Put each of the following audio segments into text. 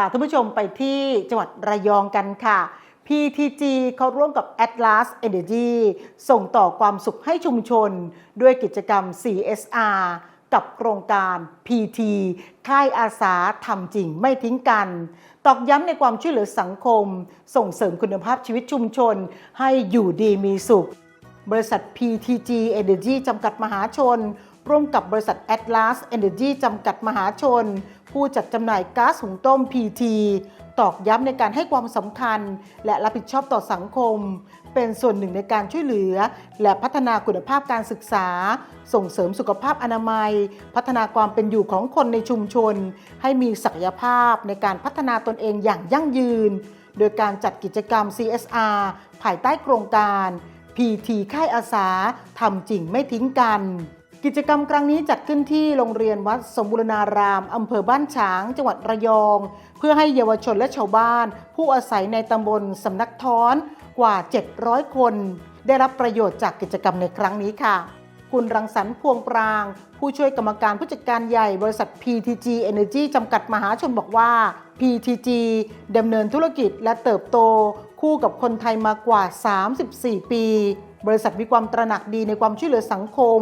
าท่านผู้ชมไปที่จังหวัดระยองกันค่ะ PTG เขาร่วมกับ Atlas Energy ส่งต่อความสุขให้ชุมชน ด้วยกิจกรรม CSR กับโครงการ PT ค่ายอาสาทำจริงไม่ทิ้งกัน ตอกย้ำในความช่วยเหลือสังคม ส่งเสริมคุณภาพชีวิตชุมชน ให้อยู่ดีมีสุข บริษัท PTG Energy จำกัดมหาชน ร่วมกับบริษัท Atlas Energy จำกัดมหาชน ผู้จัดจำหน่ายก๊าซหุงต้ม PT ตอกย้ำในการให้ความสำคัญ และรับผิดชอบต่อสังคม เป็นส่วนหนึ่งในการช่วยเหลือ และพัฒนาคุณภาพการศึกษา ส่งเสริมสุขภาพอนามัย พัฒนาความเป็นอยู่ของคนในชุมชน ให้มีศักยภาพในการพัฒนาตนเองอย่างยั่งยืน โดยการจัดกิจกรรม CSR ภายใต้โครงการ PT ค่ายอาสาทำจริงไม่ทิ้งกัน กิจกรรมครั้งนี้จัดขึ้นที่โรงเรียนวัดสมบูรณาราม อำเภอบ้านฉาง จังหวัดระยอง เพื่อให้เยาวชนและชาวบ้าน ผู้อาศัยในตำบลสำนักท้อนกว่า 700 คน ได้รับประโยชน์จากกิจกรรมในครั้งนี้ค่ะ คุณรังสรรค์พวงปราง ผู้ช่วยกรรมการผู้จัดการใหญ่บริษัท PTG Energy จำกัดมหาชนบอกว่า PTG ดำเนินธุรกิจและเติบโต คู่กับคนไทยมากว่า 34 ปี บริษัทมีความตระหนักดีในความช่วยเหลือสังคม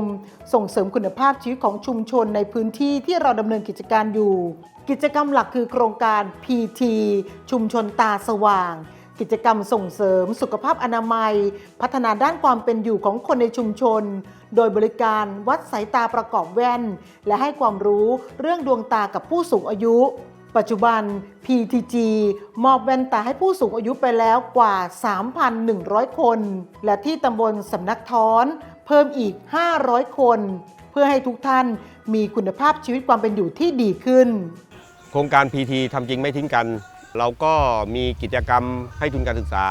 ส่งเสริมคุณภาพชีวิตของชุมชนในพื้นที่ที่เราดำเนินกิจการอยู่ กิจกรรมหลักคือโครงการ PT ชุมชนตาสว่าง กิจกรรมส่งเสริมสุขภาพอนามัย พัฒนาด้านความเป็นอยู่ของคนในชุมชน โดยบริการวัดสายตาประกอบแว่น และให้ความรู้เรื่องดวงตากับผู้สูงอายุ ปัจจุบัน PTG มอบแว่นตาให้ผู้สูงอายุไปแล้วกว่า 3,100 คน และที่ตำบลสำนักท้อนเพิ่มอีก 500 คน เพื่อให้ทุกท่านมีคุณภาพชีวิตความเป็นอยู่ที่ดีขึ้น โครงการ PT ทำจริงไม่ทิ้งกัน เราก็มีกิจกรรมให้ทุนการศึกษา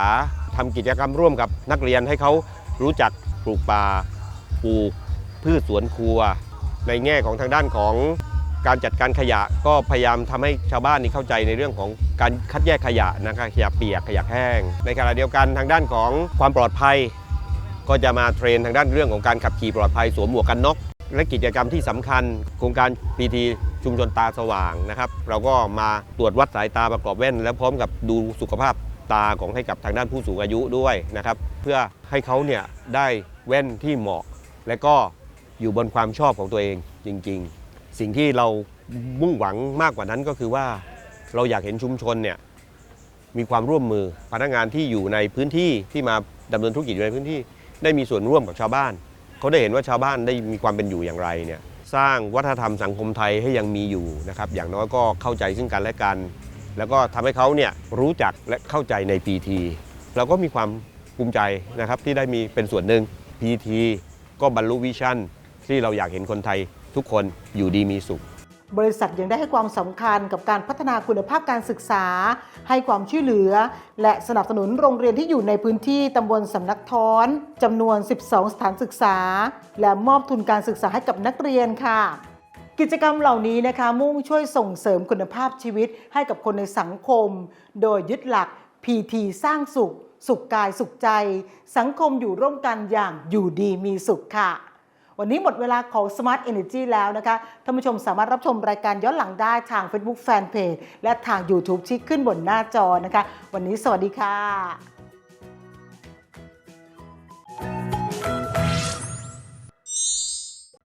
ทำกิจกรรมร่วมกับนักเรียนให้เขารู้จักปลูกป่าปลูกพืชสวนครัว ในแง่ของทางด้านของ การจัดการขยะก็พยายามทำให้ชาวบ้านนี่เข้าใจในเรื่องของการคัดแยกขยะนะครับขยะเปียกขยะแห้ง ในขณะเดียวกันทางด้านของความปลอดภัย ก็จะมาเทรนทางด้านเรื่องของการขับขี่ปลอดภัยสวมหมวกกันน็อกและกิจกรรมที่สำคัญ โครงการ PT ชุมชนตาสว่างนะครับ เราก็มาตรวจวัดสายตาประกอบแว่น และพร้อมกับดูสุขภาพตาของให้กับทางด้านผู้สูงอายุด้วยนะครับ เพื่อให้เขาเนี่ยได้แว่นที่เหมาะ และก็อยู่บนความชอบของตัวเองจริง ๆ สิ่งที่เรามุ่งหวังมากกว่านั้นก็คือว่าเราอยากเห็นชุมชนเนี่ยมีความร่วมมือพนักงานที่อยู่ในพื้นที่ที่มาดำเนินธุรกิจอยู่ในพื้นที่ ได้มีส่วนร่วมกับชาวบ้าน เขาได้เห็นว่าชาวบ้านได้มีความเป็นอยู่อย่างไรเนี่ยสร้างวัฒนธรรมสังคมไทยให้ยังมีอยู่นะครับอย่างน้อยก็เข้าใจซึ่งกันและกัน แล้วก็ทำให้เขาเนี่ยรู้จักและเข้าใจใน PT เราก็มีความภูมิใจนะครับที่ได้มีเป็นส่วนหนึ่ง PT ก็บรรลุวิชั่น ที่เราอยากเห็นคนไทยทุกคนอยู่ดีมีสุข บริษัทยังได้ให้ความสำคัญกับการพัฒนาคุณภาพการศึกษา ให้ความช่วยเหลือ และสนับสนุนโรงเรียนที่อยู่ในพื้นที่ตำบลสำนักท้อนจำนวน 12 สถานศึกษา และมอบทุนการศึกษาให้กับนักเรียนค่ะกิจกรรมเหล่านี้นะคะ มุ่งช่วยส่งเสริมคุณภาพชีวิตให้กับคนในสังคม โดยยึดหลัก PT สร้างสุข สุขกายสุขใจ สังคมอยู่ร่วมกันอย่างอยู่ดีมีสุขค่ะ วันนี้หมดเวลาของ Smart Energy แล้วนะคะท่านผู้ชมสามารถรับชมรายการย้อนหลังได้ทาง Facebook Fanpage และทาง YouTube ที่ขึ้นบนหน้าจอนะคะ วันนี้สวัสดีค่ะ